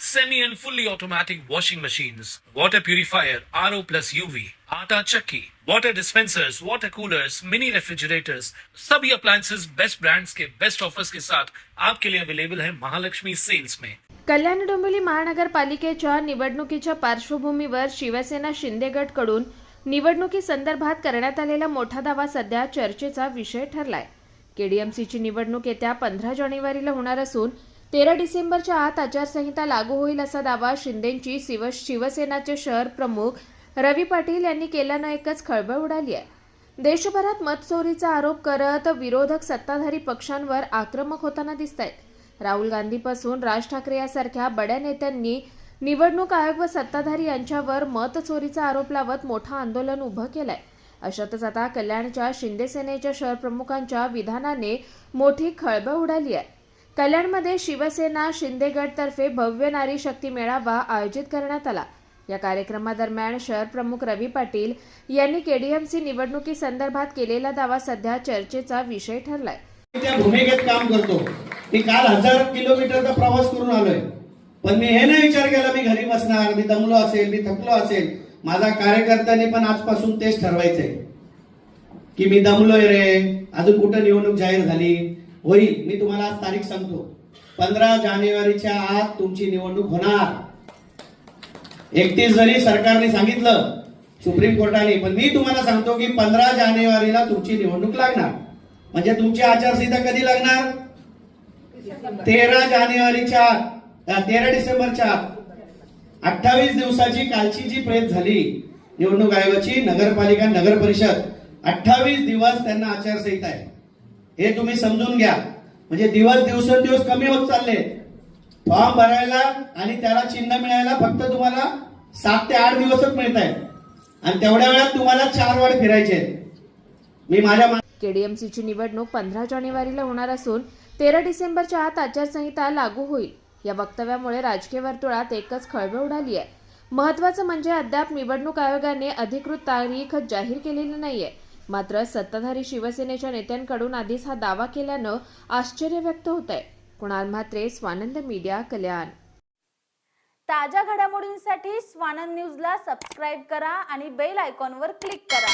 semi and fully automatic washing machines, water purifier, RO plus UV, आटा चक्की, water dispensers, water coolers, mini refrigerators, सभी appliances best brands के best offers के साथ आपके लिए available है महालक्ष्मी सेल्स में कल्याण डोंबिवली महानगरपालिकेच्या निवडणुकीच्या पार्श्वभूमीवर शिवसेना शिंदे निवडणुकी निवडणुकीसंदर्भात करण्यात आलेला मोठा दावा सध्या चर्चेचा विषय ठरलाय. केडीएमसीची निवडणूक येत्या पंधरा जानेवारीला होणार असून तेरा डिसेंबरच्या आत आचारसंहिता लागू होईल असा दावा शिंदेंची शिव शिवसेनाचे शहर प्रमुख रवी पाटील यांनी केल्यानं एकच खळबळ उडाली आहे. देशभरात मतचोरीचा आरोप करत विरोधक सत्ताधारी पक्षांवर आक्रमक होताना दिसत आहेत राहुल गांधीपासून राज ठाकरे यासारख्या बड्या नेत्यांनी निवडणूक आयोग व सत्ताधारी यांच्यावर मतचोरीचा आरोप लावत मोठं आंदोलन उभं केलंय. अशातच आता कल्याणच्या शिंदेसेनेच्या शहरप्रमुखांच्या शहर प्रमुखांच्या विधानाने मोठी खळबळ उडाली आहे. कल्याणमध्ये शिवसेना शिंदेगडतर्फे भव्य नारी शक्ती मेळावा आयोजित करण्यात आला. या कार्यक्रमादरम्यान शहर प्रमुख रवी पाटील यांनी केडीएमसी निवडणुकीसंदर्भात केलेला दावा सध्या चर्चेचा विषय ठरलाय. त्या भूमिकेत काम करतो. मी काल हजार किलोमीटरचा प्रवास करून आलोय. पण मी हे नाही विचार केला मी घरी बसणार मी दमलो असेल मी थकलो असेल. माझा कार्यकर्त्यांनी पण आजपासून तेच ठरवायचंय. की मी दमलोय रे अजून कुठं निवडणूक जाहीर झाली? होईल मी तुम्हाला आज तारीख सांगतो. पंधरा जानेवारीच्या आत तुमची निवडणूक होणार. एकतीस जरी सरकारने सांगितलं सुप्रीम कोर्टाने पण मी तुम्हाला सांगतो की पंधरा जानेवारीला तुमची निवडणूक लागणार. म्हणजे तुमची आचारसंहिता कधी लागणार? तेरा जानेवारीच्या आत, तेरा डिसेंबरच्या अठ्ठावीस दिवसाची कालची जी प्रेत झाली निवडणूक आयोगाची नगरपालिका नगर परिषद अठ्ठावीस दिवस त्यांना आचारसंहिता आहे. हे तुम्ही समजून घ्या. म्हणजे दिवस दिवसेंदिवस कमी होत चालले. फॉर्म भरायला आणि त्याला चिन्ह मिळायला फक्त तुम्हाला सात ते आठ दिवसच मिळत आहेत आणि तेवढ्या वेळात तुम्हाला चार वाढ फिरायचे मी माझ्या केडीएमसीची निवडणूक पंधरा जानेवारीला होणार असून तेरा डिसेंबरच्या आत आचारसंहिता लागू होईल. या वक्तव्यामुळे राजकीय वर्तुळात एकच खळबळ उडाली आहे. महत्वाचं म्हणजे अद्याप निवडणूक आयोगाने अधिकृत तारीख जाहीर केलेली नाहीये. मात्र सत्ताधारी शिवसेनेच्या नेत्यांकडून आधीच हा दावा केल्यानं आश्चर्य व्यक्त होत आहे कुणाल म्हात्रे स्वानंद मीडिया कल्याण. ताज्या घडामोडींसाठी स्वानंद न्यूजला सबस्क्राईब करा आणि बेल आयकॉनवर क्लिक करा.